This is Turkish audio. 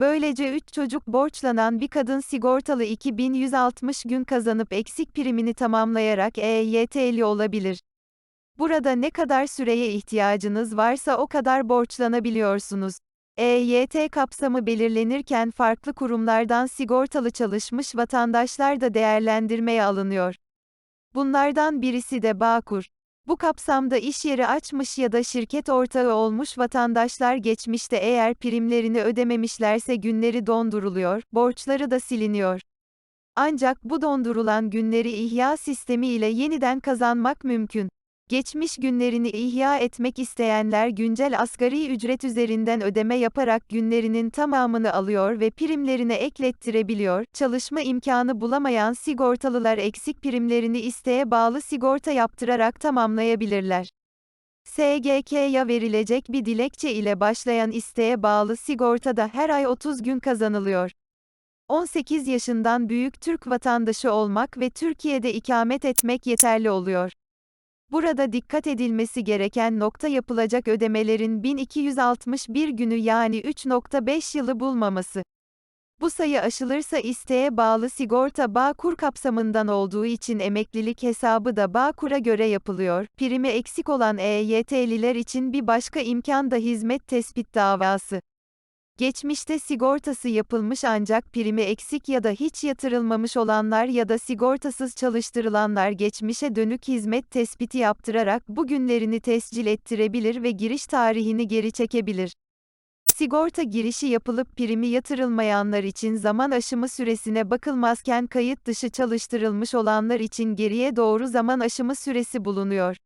Böylece 3 çocuk borçlanan bir kadın sigortalı 2160 gün kazanıp eksik primini tamamlayarak EYT'li olabilir. Burada ne kadar süreye ihtiyacınız varsa o kadar borçlanabiliyorsunuz. EYT kapsamı belirlenirken farklı kurumlardan sigortalı çalışmış vatandaşlar da değerlendirmeye alınıyor. Bunlardan birisi de Bağkur. Bu kapsamda iş yeri açmış ya da şirket ortağı olmuş vatandaşlar geçmişte eğer primlerini ödememişlerse günleri donduruluyor, borçları da siliniyor. Ancak bu dondurulan günleri ihya sistemi ile yeniden kazanmak mümkün. Geçmiş günlerini ihya etmek isteyenler güncel asgari ücret üzerinden ödeme yaparak günlerinin tamamını alıyor ve primlerine eklettirebiliyor. Çalışma imkanı bulamayan sigortalılar eksik primlerini isteğe bağlı sigorta yaptırarak tamamlayabilirler. SGK'ya verilecek bir dilekçe ile başlayan isteğe bağlı sigortada her ay 30 gün kazanılıyor. 18 yaşından büyük Türk vatandaşı olmak ve Türkiye'de ikamet etmek yeterli oluyor. Burada dikkat edilmesi gereken nokta yapılacak ödemelerin 1261 günü yani 3.5 yılı bulmaması. Bu sayı aşılırsa isteğe bağlı sigorta Bağkur kapsamından olduğu için emeklilik hesabı da Bağkur'a göre yapılıyor. Primi eksik olan EYT'liler için bir başka imkan da hizmet tespit davası. Geçmişte sigortası yapılmış ancak primi eksik ya da hiç yatırılmamış olanlar ya da sigortasız çalıştırılanlar geçmişe dönük hizmet tespiti yaptırarak bugünlerini tescil ettirebilir ve giriş tarihini geri çekebilir. Sigorta girişi yapılıp primi yatırılmayanlar için zaman aşımı süresine bakılmazken kayıt dışı çalıştırılmış olanlar için geriye doğru zaman aşımı süresi bulunuyor.